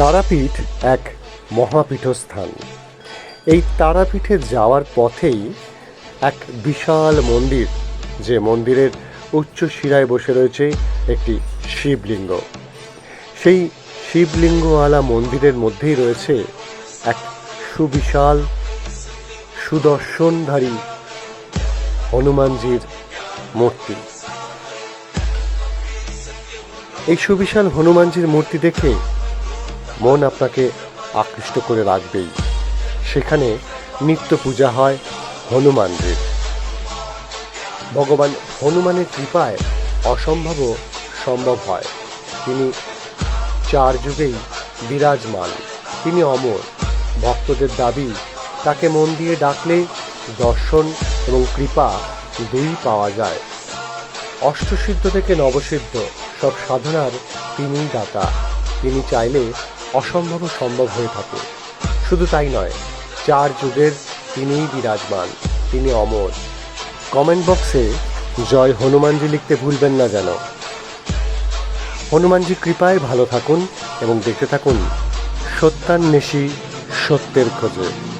তারাপীঠ এক মহাপীঠস্থান। এই তারাপীঠে যাওয়ার পথেই এক বিশাল মন্দির, যে মন্দিরের উচ্চ শিরায় বসে রয়েছে একটি শিবলিঙ্গ। সেই শিবলিঙ্গওয়ালা মন্দিরের মধ্যেই রয়েছে এক সুবিশাল সুদর্শনধারী হনুমানজির মূর্তি। এই সুবিশাল হনুমানজির মূর্তি দেখে মন আপনাকে আকৃষ্ট করে রাখবেই। সেখানে নিত্য পূজা হয় হনুমানজির ভগবান হনুমানের কৃপায় অসম্ভবও সম্ভব হয়। তিনি চার যুগেই বিরাজমান। তিনি অমর। ভক্তদের দাবি, তাকে মন দিয়ে ডাকলে দর্শন এবং কৃপা দুই পাওয়া যায়। অষ্টসিদ্ধ থেকে নবসিদ্ধ সব সাধনার তিনিই দাতা। তিনি চাইলে অসম্ভব সম্ভব হয়ে থাকে। শুধু তাই নয়, চার যুগের তিনিই বিরাজমান, তিনি অমর। কমেন্ট বক্সে জয় হনুমানজি লিখতে ভুলবেন না যেন। হনুমানজি কৃপায় ভালো থাকুন এবং দেখতে থাকুন সত্যান্বেষী সত্যের খোঁজে।